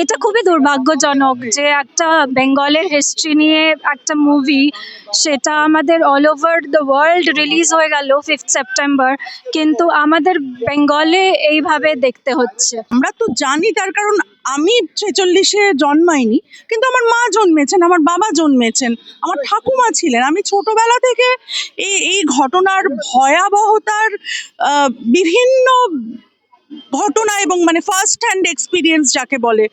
এটা খুবই দুর্ভাগ্যজনক যে একটা বেঙ্গলের হিস্ট্রি নিয়ে একটা মুভি সেটা আমাদের all over the world release হয়ে গেল ফিফথ সেপ্টেম্বর কিন্তু আমাদের বেঙ্গলে এইভাবে দেখতে হচ্ছে। আমরা তো জানি তার কারণ আমি ছেচল্লিশে জন্মাইনি, কিন্তু আমার মা জন্মেছেন, আমার বাবা জন্মেছেন, আমার ঠাকুমা ছিলেন। আমি ছোটবেলা থেকে এই এই ঘটনার ভয়াবহতার বিভিন্ন ঘটনা এবং মানে ফার্স্ট হ্যান্ড এক্সপিরিয়েন্স যাকে বলে,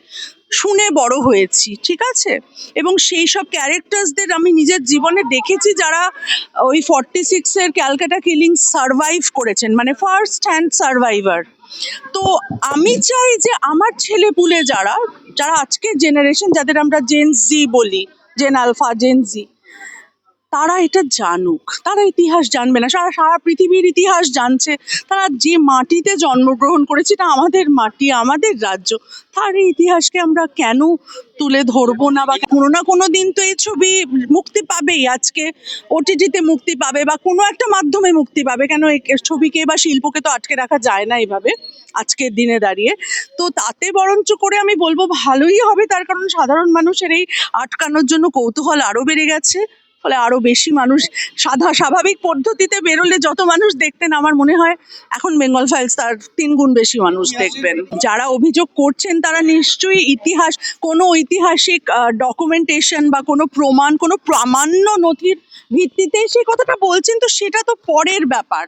শুনে বড় হয়েছি, ঠিক আছে? এবং সেই সব ক্যারেক্টার্সদের আমি নিজের জীবনে দেখেছি যারা ওই ফর্টি সিক্সের ক্যালকাটা কিলিং সারভাইভ করেছেন মানে ফার্স্ট হ্যান্ড সার্ভাইভার তো আমি চাই যে আমার ছেলে পুলে যারা যারা আজকের জেনারেশন যাদের আমরা জেন জি বলি জেন আলফা জেন জি তারা এটা জানুক। তারা ইতিহাস জানবে না। সারা সারা পৃথিবীর ইতিহাস জানছে। তারা যে মাটিতে জন্মগ্রহণ করেছে, এটা আমাদের মাটি, আমাদের রাজ্য। তার এই ইতিহাসকে আমরা কেন তুলে ধরবো না বা কোনো না কোনো দিন তো এই ছবি মুক্তি পাবেই। আজকে ওটিটিতে মুক্তি পাবে বা কোনো একটা মাধ্যমে মুক্তি পাবে। কেন ছবিকে বা শিল্পকে তো আটকে রাখা যায় না এইভাবে আজকের দিনে দাঁড়িয়ে। তো তাতে বরঞ্চ করে আমি বলব, ভালোই হবে। তার কারণ সাধারণ মানুষের এই আটকানোর জন্য কৌতূহল আরও বেড়ে গেছে। ফলে আরও বেশি মানুষ সাধা স্বাভাবিক পদ্ধতিতে বেরোলে যত মানুষ দেখতেন আমার মনে হয় এখন বেঙ্গল ফাইলস তার তিন গুণ বেশি মানুষ দেখবেন। যারা অভিযোগ করছেন তারা নিশ্চয়ই ইতিহাস কোনো ঐতিহাসিক ডকুমেন্টেশন বা কোনো প্রমাণ কোনো প্রামাণ্য নথির ভিত্তিতে সেই কথাটা বলছেন তো সেটা তো পরের ব্যাপার।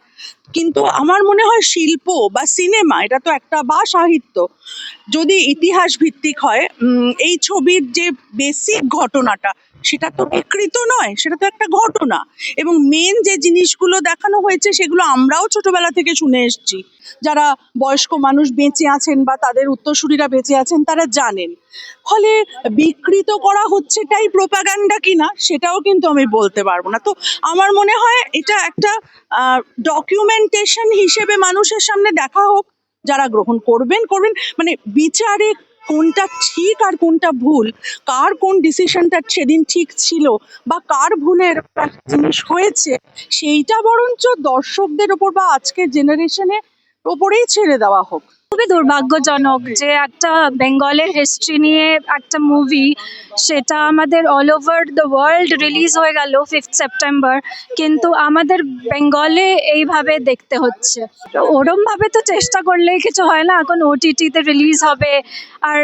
কিন্তু আমার মনে হয় শিল্প বা সিনেমা এটা তো একটা বা সাহিত্য যদি ইতিহাস ভিত্তিক হয় এই ছবির যে বেসিক ঘটনাটা সেটা তো বিকৃত নয়, সেটা তো একটা ঘটনা। এবং মেন যে জিনিসগুলো দেখানো হয়েছে সেগুলো আমরাও ছোটবেলা থেকে শুনে এসেছি। যারা বয়স্ক মানুষ বেঁচে আছেন বা তাদের উত্তরসূরিরা বেঁচে আছেন তারা জানেন। ফলে বিকৃত করা হচ্ছেটাই প্রোপাগান্ডা কিনা সেটাও কিন্তু আমি বলতে পারব না। তো আমার মনে হয় এটা একটা ডকুমেন্টেশন হিসেবে মানুষের সামনে দেখা হোক, যারা গ্রহণ করবেন করবেন। মানে বিচারে কোনটা ঠিক আর কোনটা ভুল? কার কোন ডিসিশনটা সেদিন ঠিক ছিল বা কার ভুলের জিনিস হয়েছে? সেইটা বরঞ্চ দর্শকদের ওপর বা আজকের জেনারেশনের ওপরেই ছেড়ে দেওয়া হোক। খুবই দুর্ভাগ্যজনক যে একটা বেঙ্গলের হিস্ট্রি নিয়ে একটা মুভি সেটা আমাদের all over the world release হয়ে গেল ফিফথ সেপ্টেম্বর কিন্তু আমাদের বেঙ্গলে এইভাবে দেখতে হচ্ছে। তো ওরমভাবে তো চেষ্টা করলেই কিছু হয় না এখন ওটিটিতে রিলিজ হবে আর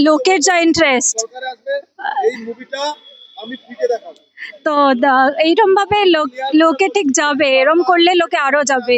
লোকের যা ইন্টারেস্ট সরকার আসবে এই মুভিটা আমি ফ্রিতে দেখাবো। তো দা- এইরমভাবে লোক লোকে ঠিক যাবে এরম করলে লোকে আরও যাবে।